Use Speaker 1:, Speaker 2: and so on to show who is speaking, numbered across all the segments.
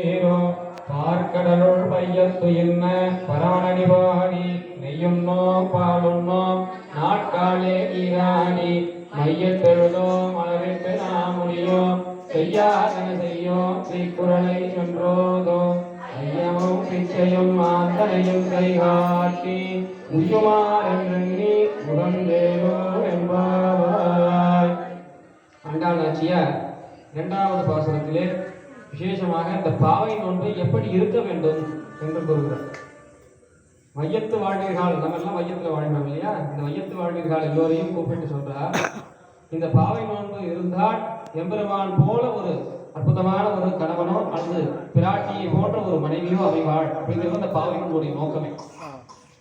Speaker 1: நீரோ பார்க்கடலுள் பையத்து என்ன? பரமணி வாணி நெய்யுண்ணோ பாலுண்ணோ நாட்காலே ஈராணி மையத்தெழுதோ மலரிட்டு நாம் முடியோ செய்யாதன செய்யோ தீக்குறளை சென்றோதோ. ஐயமும் பிச்சையும் மாந்தனையும் கைகாட்டி உய்யுமாறெண்ணி முகந்தேரோ என்பாவாய். அண்டாள் ஆட்சியார் இரண்டாவது பாசனத்திலே விசேஷமாக இந்த பாவை நோன்பு எப்படி இருக்க வேண்டும் என்று கூறுகிறார். மையத்து வாழ்வீர்கள் நம்ம எல்லாம் மையத்தில் வாழ்ந்தோம் இல்லையா? இந்த மையத்து வாழ்வீர்கள் எல்லோரையும் கூப்பிட்டு சொல்றார் இந்த பாவை நோன்பு இருந்தால் எம்பெருமான் போல ஒரு அற்புதமான ஒரு கணவனோ அல்லது பிராட்டியை போன்ற ஒரு மனைவியோ அமைவாள் அப்படிங்கிறது அந்த பாவை நோன்புடைய நோக்கமே.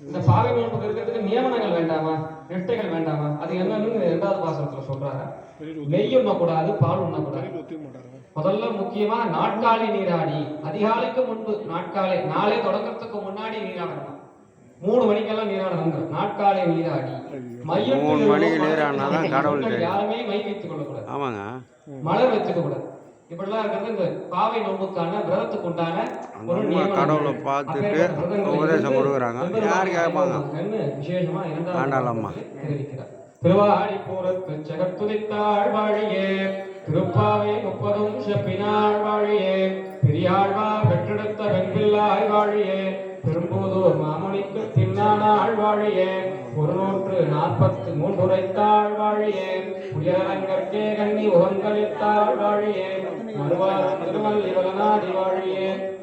Speaker 1: இந்த பாவை நோன்புக்கு இருக்கிறதுக்கு நியமனங்கள் வேண்டாமா? நிஷ்டைகள் வேண்டாமா? அது என்னன்னு இரண்டாவது பாசனத்துல சொல்றாங்க. நெய் உண்ணக்கூடாது பால் உண்ணக்கூடாது. முதல்ல முக்கியமா நாட்காலை நீராடி. அதிகாலைக்கு முன்பு நாட்காலை நாளை தொடக்கத்துக்கு முன்னாடி நீராடணும். மூணு மணிக்கெல்லாம் நீராடணும் நாட்காலை நீராடி.
Speaker 2: தெரியும்.
Speaker 1: யாருமே மை வைத்துக் கொள்ளக்கூடாது.
Speaker 2: ஆமாங்க.
Speaker 1: மலர் வச்சுக்க கூடாது இப்படிலாம் இருக்கிறது இந்த பாவை நோம்புக்கான விரதத்துக்கு உண்டான ஒரு.
Speaker 2: கடவுளை பார்த்துட்டு உபதேசம் கொடுக்குறாங்க. யார் கேட்பாங்க?
Speaker 1: விசேஷமா
Speaker 2: அம்மா.
Speaker 1: தெரிவிக்கிறார் திருவாடி பூரத்து ஜெகத்துதித்தாள் வாழியே திருப்பாவை முப்பதும் செப்பினாள் வாழியே பெரியாழ்வார் பெற்றெடுத்த வெண்பில்லாய் வாழியே பெரும்போதோர் மாமணிக்கு தின்னானாள் வாழிய. ஒரு நூற்று நாற்பத்து மூன்றுரைத்தாள் வாழிய. உயரங்கற்கே கண்ணி உகங்களித்தாள் வாழிய. மறுவார் இவனாதி வாழிய.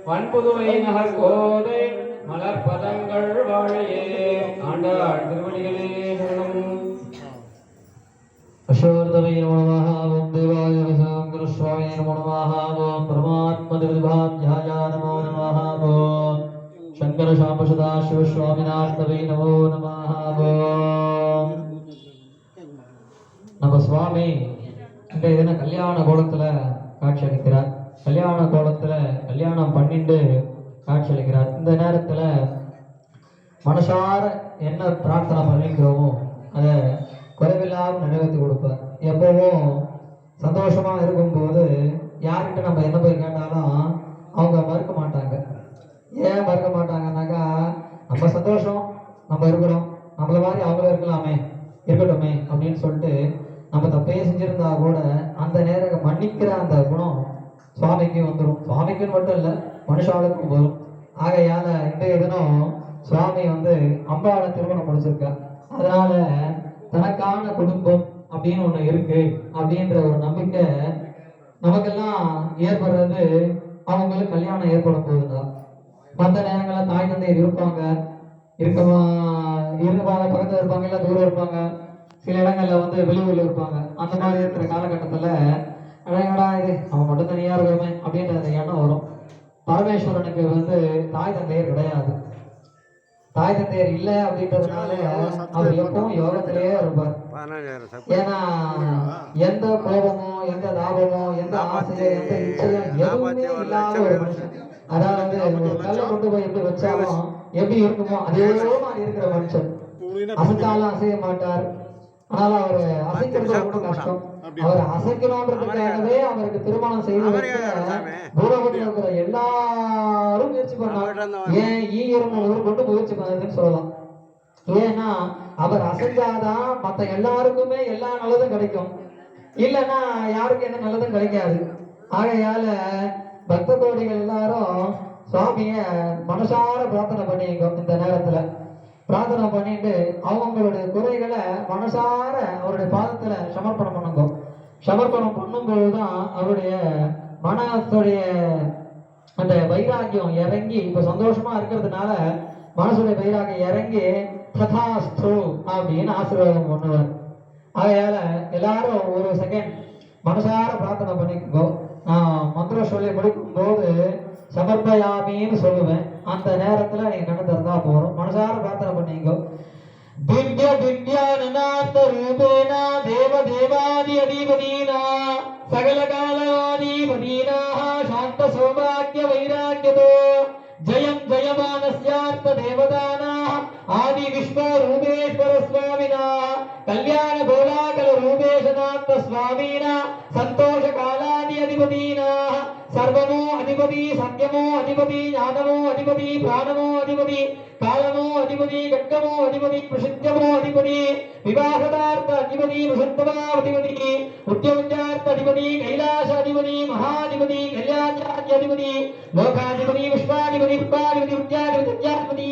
Speaker 1: பண்புதுவை நகர் கோதை மலர் பதங்கள் வாழியே. ஆண்டாள் திருவடிகளே
Speaker 3: அஸ்வர்தவை நமமாக ஓம் தேவாய சாங்கர சுவாமி நமமாக ஓம் பரமாத்ம திருவிபா சங்கர சாம்பசதா சிவஸ்வாமிநாதவை நமோ நமः ஓம் நம்ம சுவாமி இன்றைய தின கல்யாண கோலத்துல காட்சி அளிக்கிறார். கல்யாண கோலத்துல கல்யாணம் பண்ணிட்டு காட்சி அளிக்கிறார். இந்த நேரத்துல மனசார என்ன பிரார்த்தனை பண்ணிக்கிறோமோ அதை குறைவில்லாமல் நிறைவேற்றி கொடுப்பார். எப்பவும் சந்தோஷமா இருக்கும்போது யார்கிட்ட நம்ம என்ன போய் கேட்டாலும் அவங்க மறுக்க மாட்டாங்க. ஏன் மறுக்க மாட்டாங்கன்னாக்கா நம்ம சந்தோஷம் நம்ம இருக்கிறோம் நம்மள மாதிரி அவங்களும் இருக்கலாமே இருக்கட்டுமே அப்படின்னு சொல்லிட்டு நம்ம தப்பே செஞ்சிருந்தா கூட அந்த நேரம் மன்னிக்கிற அந்த குணம் சுவாமிக்கு வந்துடும் சுவாமிக்குன்னு மட்டும் இல்லை மனுஷாளுக்கும் வரும். ஆகையால இன்றைய தினம் சுவாமி வந்து அம்பாவை திருமணம் முடிச்சிருக்கா அதனால தனக்கான குடும்பம் அப்படின்னு ஒண்ணு இருக்கு அப்படின்ற ஒரு நம்பிக்கை நமக்கெல்லாம் ஏற்படுறது அவங்களுக்கு கல்யாணம் ஏற்படும் போதுதான் மற்ற நேரங்களில் தாய் தந்தையர் இருப்பாங்க. இருக்கமா இருப்பாங்க பக்கத்துல இருப்பாங்க இல்ல தூரம் இருப்பாங்க. சில இடங்கள்ல வந்து வெளியூர்ல இருப்பாங்க. அந்த மாதிரி இருக்கிற காலகட்டத்துல அடங்கடா இது? அவன் மட்டும் தனியா இருக்கிறோமே அப்படின்ற எண்ணம் வரும். பரமேஸ்வரனுக்கு வந்து தாய் தந்தையர் கிடையாது. தாய் தந்தையர் இல்ல அப்படின்றதுனால அவர் எப்பவும் யோகத்திலேயே இருப்பார். ஏன்னா எந்த கோபமோ எந்த தாபமோ எந்த ஆசையோ எந்த இச்சையும் எதுவுமே இல்லாத ஒரு மனுஷன். அதாவது கல்லை கொண்டு போய் எப்படி வச்சாலும் எப்படி இருக்குமோ அதே மாதிரி இருக்கிற மனுஷன். அசைச்சாலும் அசைய மாட்டார். ஆனால் அவர் அசைக்கிறது ரொம்ப கஷ்டம். அவர் அசைக்கணுன்றதுக்காகவே அவருக்கு திருமணம் செய்து இருக்கிற எல்லாரும் முயற்சி பண்ணாங்க ஏன் ஈயரும் ஒரு கொண்டு முயற்சி பண்ணதுன்னு சொல்லலாம். ஏன்னா அவர் அசைஞ்சாதான் மத்த எல்லாருக்குமே எல்லா நல்லதும் கிடைக்கும். இல்லைன்னா யாருக்கும் என்ன நல்லதும் கிடைக்காது. ஆகையால பக்த கோடிகள் எல்லாரும் சுவாமிய மனசார பிரார்த்தனை பண்ணிங்க இந்த நேரத்துல. பிரார்த்தனை பண்ணிட்டு அவங்களுடைய குறைகளை மனசார அவருடைய பாதத்துல சமர்ப்பணம் பண்ணுங்க. சமர்ப்பணம் பண்ணும்போதுதான் அவருடைய மனத்துடைய அந்த வைராக்கியம் இறங்கி இப்ப சந்தோஷமா இருக்கிறதுனால மனசுடைய வைராக்கியம் இறங்கி ததாஸ்து அப்படின்னு ஆசீர்வாதம் பண்ணுவார். ஆகையால எல்லாரும் ஒரு செகண்ட் மனசார பிரார்த்தனை பண்ணிக்கோ. நான் மந்திரம் சொல்லி முடிக்கும் போது சமர்ப்பயாமின்னு சொல்லுவேன். அந்த நேரத்துல நீங்க கண்ணு திறந்தா போறோம் மனசார பிரார்த்தனை பண்ணிக்கோ. திவ்ய திவ்யானநாத ரூபேனா தேவ தேவாதி அதிபதீனா சகல காலாதிபதீனா சாந்த சௌபாகிய வைராக்கியதோ. విశ్వరూపేశ్వర స్వామిన కళ్యాణ గోళాకల రూపేశనాథ స్వామీన సంతోష కాలాది అధిపతీనా సర్వమో అధిపతి సత్యమో అధిపతి జ్ఞానమో అధిపతి ప్రాణమో అధిపతి కాలమో అధిపతి గట్టమో అధిపతి ప్రసిద్ధమో అధిపతి వివాహదార్థ అధిపతి వృషత్తమాధిపతి ఉద్యోగార్థ అధిపతి కైలాసాధిపతి మహాధిపతి కళ్యాణాధిపతి లోకాధిపతి విశ్వాధిపతి విశ్వాధిపతి ఉద్యాధిపతి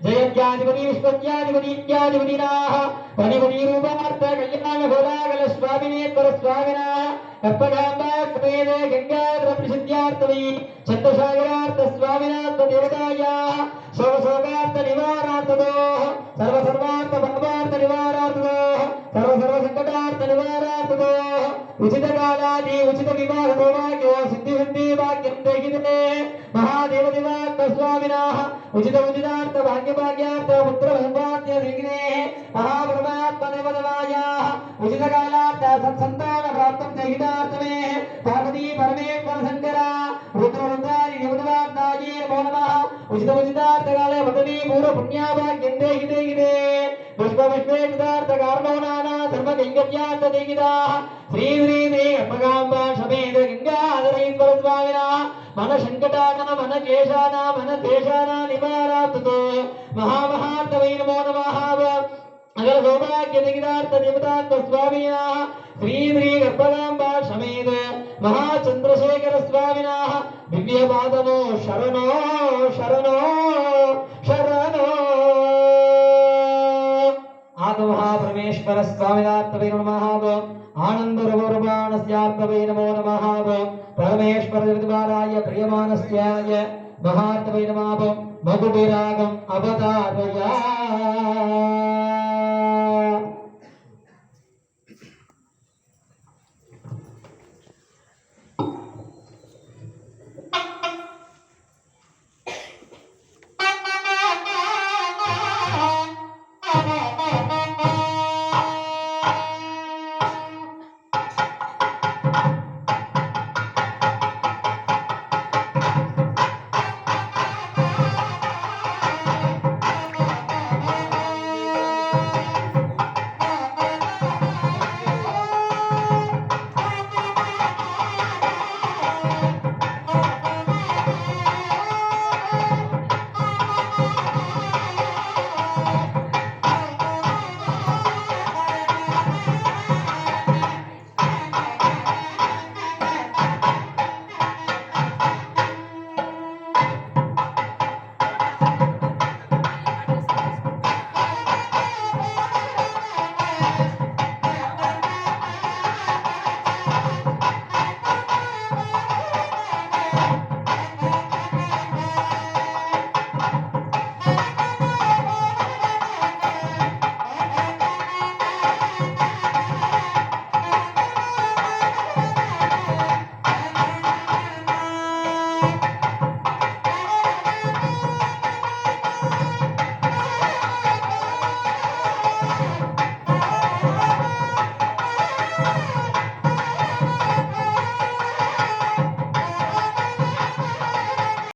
Speaker 3: విద్యాధిపతి జయత్యాధిపతి విశ్వత్యాధిపతి ఇత్యాధిపతి రూపార్థ కళ్యాణ గోదాగల స్వామినేశ్వర స్వామిన కప్పగాంబాత్మేదే గంగాధర ప్రసిద్ధ్యార్థమై చంద్రసాగరార్థ స్వామినాథ దేవతాయా సోమసోగార్థ నివారార్థదో సర్వ సర్వార్థ భగవార్థ నివారార్థదో సర్వ సర్వ సంకటార్థ నివారార్థదో ఉచిత కాలాది ఉచిత వివాహ సౌభాగ్య సిద్ధి సిద్ధి భాగ్యం దేహితే మహాదేవ దివాత్మ స్వామినా ఉచిత ఉచితార్థ భాగ్య పుత్ర సంపాద్య శ్రీగ్నే మహాపరమాత్మదేవదవాయ. ఉచిత కాలార్థ సత్సంతాన ప్రాప్తం చహితార్థమే పార్వతీ పరమేశ్వర శంకర రుద్ర రుద్రాది దేవదవార్థాయే నమో నమః. ఉచిత ఉచితార్థ కాలే పదవీ పూర్వ పుణ్యాభాగ్యం దేహి దేహితే. పుష్ప పుష్పేషితార్థ కారణో నానా సర్వ కైంకర్యార్థ దేహిదా శ్రీ శ్రీ శ్రీ అమ్మగాంబ సమేత గంగాధరేశ్వర స్వామినా. మన సంకటాన మన కేశాన మన దేశాన నివారాతుతో మహామహార్థమై నమో నమః అగల సౌభాగ్య దిగిదార్థ దేవతాత్మ స్వామిన శ్రీ శ్రీ గర్భగాంబ సమేత మహాచంద్రశేఖర స్వామినా దివ్య పాదమో శరణో వెంకటేశ్వర స్వామినాథవై నమః ఆనంద రఘురమాణస్యాత్మవై నమో నమః పరమేశ్వర నిర్వారాయ ప్రియమానస్యాయ మహాత్మై నమాభం మగుటిరాగం అవతారయా you.